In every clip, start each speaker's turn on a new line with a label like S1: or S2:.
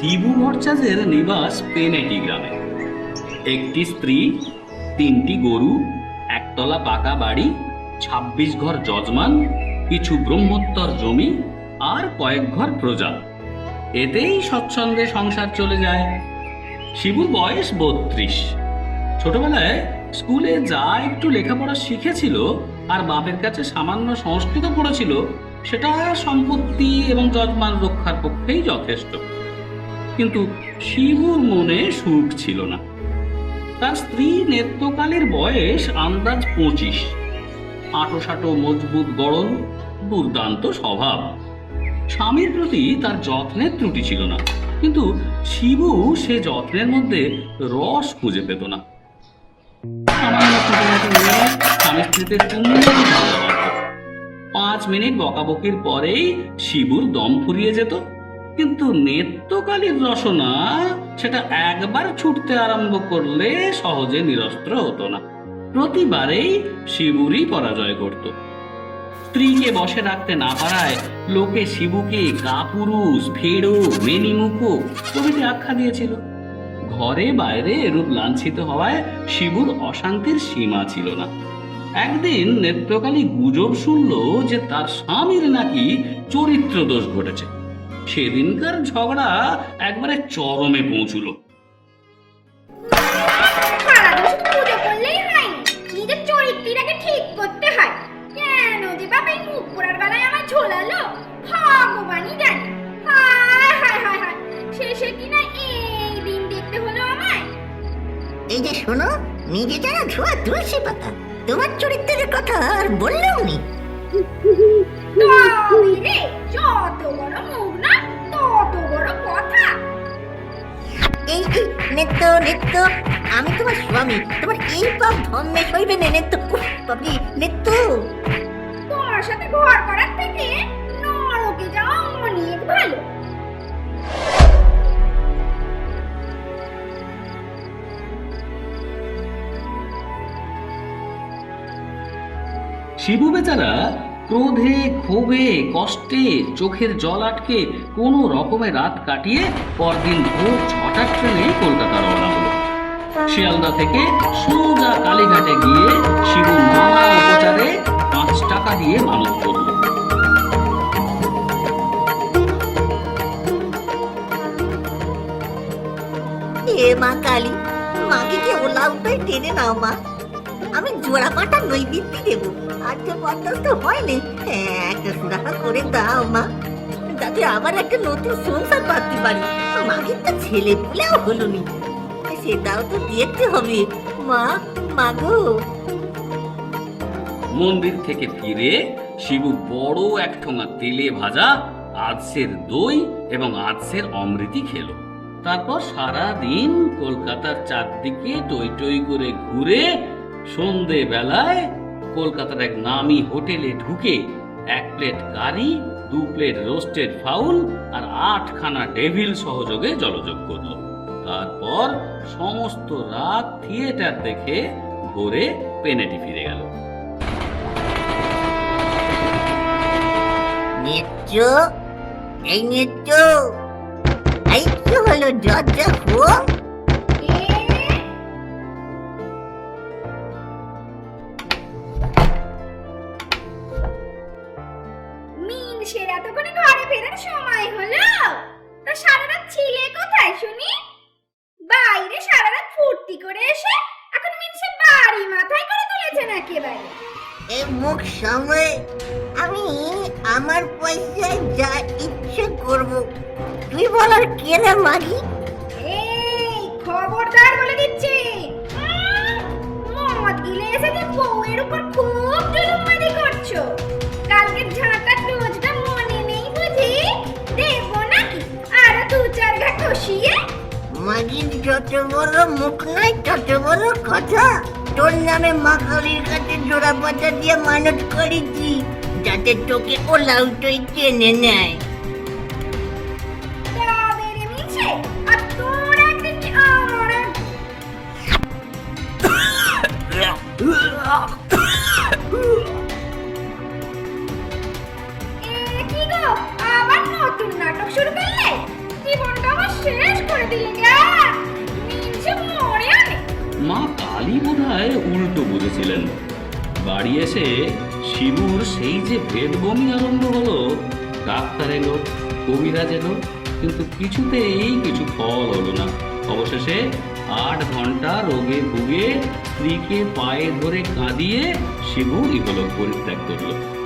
S1: শিবু ভট্টাচার্যের নিবাস পেনেটি গ্রামে। একটি স্ত্রী, তিনটি গরু, একতলা পাকা বাড়ি, ছাব্বিশ ঘর যজমান, কিছু ব্রহ্মোত্তর জমি আর কয়েক ঘর প্রজা। এতেই স্বচ্ছন্দে সংসার চলে যায়। শিবুর বয়স বত্রিশ। ছোটবেলায় স্কুলে যা একটু লেখাপড়া শিখেছিল আর বাপের কাছে সামান্য সংস্কৃত পড়েছিল, সেটা সম্পত্তি এবং যজমান রক্ষার পক্ষেই যথেষ্ট। কিন্তু শিবুর মনে সুখ ছিল না। তার স্ত্রী নেত্রকালের বয়স আন্দাজ পঁচিশ। আটো সাটো মজবুত গড়ন, দুর্দান্ত স্বভাব। স্বামীর প্রতি তার যত্নের ত্রুটি ছিল না, কিন্তু শিবু সে যত্নের মধ্যে রস খুঁজে পেত না। পাঁচ মিনিট বকাবকির পরেই শিবুর দম ফুরিয়ে যেত। কিন্তু নেত্যকালীর রসনা সেটা একবার ছুটতে আরম্ভ করলে সহজে নিরস্ত্র হতো না। প্রতিবারেই শিবুরই পরাজয় করত। স্ত্রীকে বসে রাখতে না পারায় লোকে শিবুকে কাপুরুষ ফেড়ো মেনিমুখো প্রভৃতি আখ্যা দিয়েছিল। ঘরে বাইরে এরূপ লাঞ্ছিত হওয়ায় শিবুর অশান্তির সীমা ছিল না। একদিন নেত্রকালী গুজব শুনল যে তার স্বামীর নাকি চরিত্র দোষ ঘটেছে। সেদিনকার ঝগড়া একবারে চরমে পৌঁছল।
S2: ঠিক করতে হয়। কেন যে বাবা এই মুখ পোড়ার বেলায় আমার ঝোলালো? ভগবানই জানে। হায় হায় হায় হায়। শেষে কিনা এই দিন দেখতে হলো আমায়।
S3: এই যে শোনো নিজে যারা ধোয়া তুলসী পাতা। তোমার চরিত্রের কথা আর বললেও নি
S2: তবে রে।
S3: নেত্য আমি তোমার স্বামী তোমার এই পাপ ধর্মে সইবে না নেত্য উফ, বাবলি নেত্য
S2: তোমার সাথে ঘর করার থেকে নরকে যাওয়া অনেক ভালো।
S1: শিবু বেচারা ক্রোধে ক্ষোভে কষ্টে চোখের জল আটকে কোনো রকমে রাত কাটিয়ে পরদিন ভোর ছটার ট্রেনে কলকাতা রওনা হলো। শিয়ালদা থেকে সোজা কালীঘাটে গিয়ে শিবু নানা উপচারে পাঁচ টাকা দিয়ে মানত করল।
S3: মা কালী, মাকে টেনে নাও মা। আমি জোড়া পাটা নৈবেদ্য দেব আর যে একটা করে দাও মা। যাতে আবার একটা নতুন সংসার পাততে পারি। মাকে তো ছেলে পুলেও হলো নি। সেটাও তো দেখতে হবে। মা মাগো
S1: মন্দির থেকে ফিরে শিবু বড় এক ঠোঙা তেলে ভাজা আজসের দই এবং আজসের অমৃতি খেলো। তারপর সারা দিন কলকাতার চারদিকে টই টই করে ঘুরে সন্ধে বেলায় কলকাতার এক নামি হোটেলে ঢুকে এক প্লেট কারি, দু প্লেট রোস্টেড ফাউল আর আটখানা ডেভিল সহযোগে জলযোগ করল। তারপর সমস্ত রাত থিয়েটার দেখে ভোরে পেনেটি ফিরে গেল।
S3: নৃত্য এই নৃত্য এই কি হলো দরজা হো এই মুখ সামনে আমি আমার পয়সায় যা ইচ্ছে করব। তুই বলার কে না মাগি?
S2: এই খবরদার বলে দিচ্ছি। মদ গিলে এসে যে বউয়ের উপর খুব জুলুমবাজি করছ। কালকে ডোজটা মনে নেই বুঝি? দেবো নাকি? আরও দু চার ঘা কষিয়ে
S3: মাগির যত বড় মুখ নাই তত বড় কথা। তোর নামে মা কাছে জোড়া পাতা দিয়ে মানত করেছি, যাতে তোকে ও লাউটই টেনে নেয়।
S2: আবার নতুন নাটক শুরু করলে? জীবনটা আমার শেষ দিলে
S1: উল্টো বাড়ি এসে শিবুর সেই যে ভেদবমি আরম্ভ হলো, ডাক্তার এলো, কবিরাজ এলো, কিন্তু কিছুতেই কিছু ফল হলো না। অবশেষে আট ঘণ্টা রোগে ভুগে স্ত্রীকে পায়ে ধরে কাঁদিয়ে শিবু ইহলোক পরিত্যাগ করল।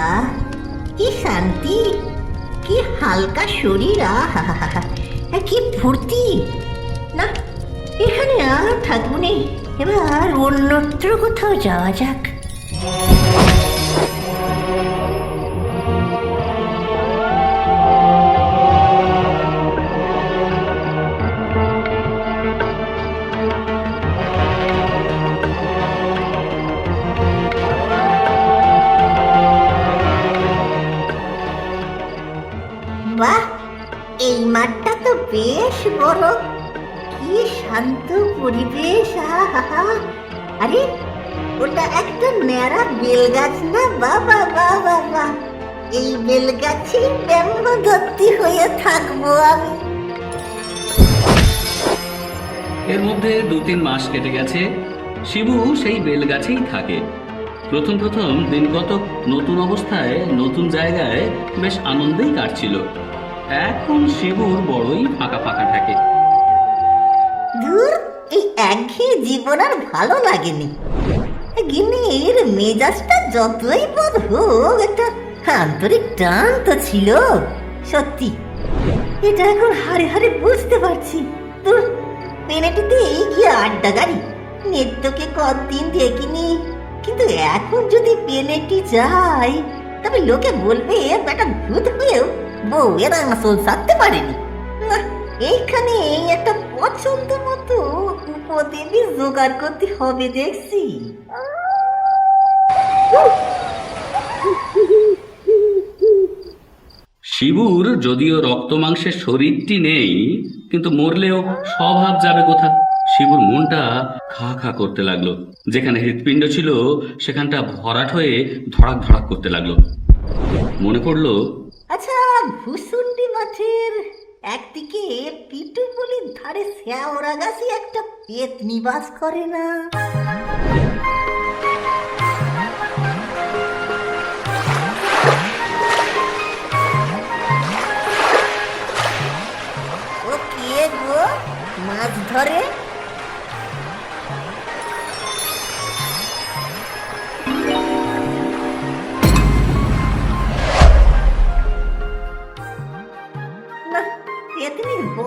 S3: আহ কি শান্তি? কি হালকা শরীর আহা কি ফুর্তি? না, এখানে আর থাকব নে। এবার অন্যত্র কোথাও যাওয়া যাক। বেশ বড়। কি শান্ত পরিবেশ আরে, ওটা একটা ন্যাড়া বেলগাছ না? বাবা বাবা বা এই বেলগাছে ব্যাম্বদত্তি হয়ে থাকব আমি?
S1: এর মধ্যে দু তিন মাস কেটে গেছে। শিবু সেই বেলগাছেই থাকে। প্রথম প্রথম দিন কতক নতুন অবস্থায় নতুন জায়গায় বেশ আনন্দেই কাটছিল। এখন শিবুর বড়ই ফাঁকা ফাঁকা থাকে।
S3: ধুর, এই একঘেয়ে জীবন আর ভালো লাগেনি। গিন্নি এর মেজাজটা যতই বদ হোক একটা আন্তরিক টান তো ছিল। সত্যি, এটা এখন হারে হারে বুঝতে পারছি। তোর পেনেটিতে এই গিয়ে আড্ডা গাড়ি? নেত্যকে কদিন দেখিনি। কিন্তু এখন যদি পেনেটি যাই তবে লোকে বলবে বেটা ভূত হয়েও বউয়ের আসল পারেনি। এইখানে এই একটা পছন্দ মতো উপদেবী জোগাড় করতে হবে দেখছি।
S1: শিবুর যদিও রক্ত মাংসের শরীরটি নেই, কিন্তু মরলেও স্বভাব যাবে কোথা? শিবুর মনটা খা খা করতে লাগল। যেখানে হৃৎপিণ্ড ছিল, সেখানটা ভরাট হয়ে ধড়াক ধড়াক করতে লাগল। মনে পড়ল
S3: ভুসুন্ডি মাঠের একদিকে পিটু পিটুপুলির ধারে শ্যাওড়া গাছে একটা পেট নিবাস করে না। ও কে গো? মাছ ধরে?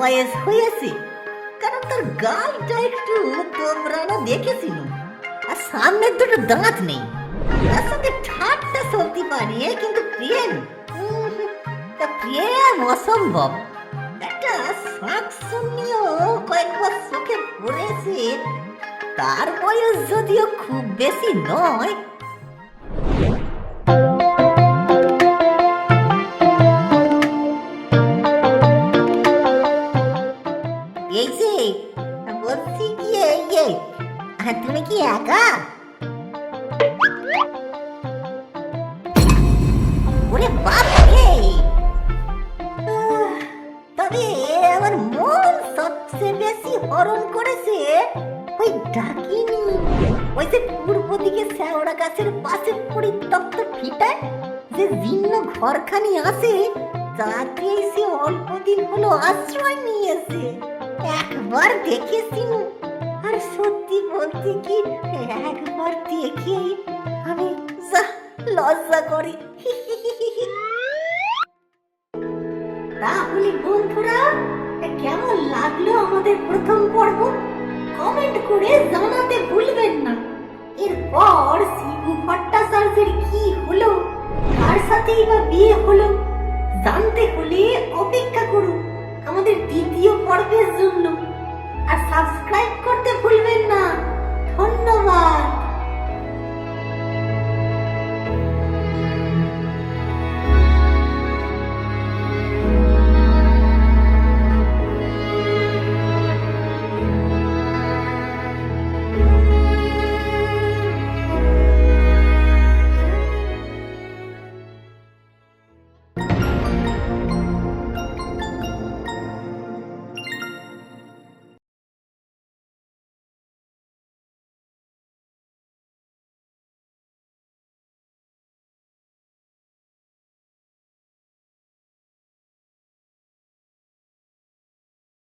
S3: বয়স হয়েছে। কারণ তার গালটা একটু তোমরানো দেখেছিল। আর সামনের দুটো দাঁত নেই। তার সাথে ঠাট্টা চলতে পারি, কিন্তু প্রেম তা প্রেম অসম্ভব। একটা শাক শুনিও কয়েকবার চোখে পড়েছে। তার বয়স যদিও খুব বেশি নয় আর তুমি কি একা? ওরে বাপ রে তবে আমার মন সবচেয়ে বেশি হরণ করেছে ওই ডাকিনি। ওই যে পূর্ব দিকে শ্যাওড়া গাছের পাশে পরিত্যক্ত ফিটায় যে জীর্ণ ঘরখানি আছে তাতে সে অল্প দিন হলো আশ্রয় নিয়েছে। একবার দেখেছি সত্যি বলতে কি একবার দেখে আমি লজ্জা করি। তাহলে বন্ধুরা, কেমন লাগল আমাদের প্রথম পর্ব? কমেন্ট করে জানাতে ভুলবেন না। এরপর শিবু ভট্টাচার্যের কি হলো তার সাথেই বা বিয়ে হলো, জানতে হলে অপেক্ষা করুন। আমাদের দ্বিতীয় পর্বের জন্য। আর সাবস্ক্রাইব করতে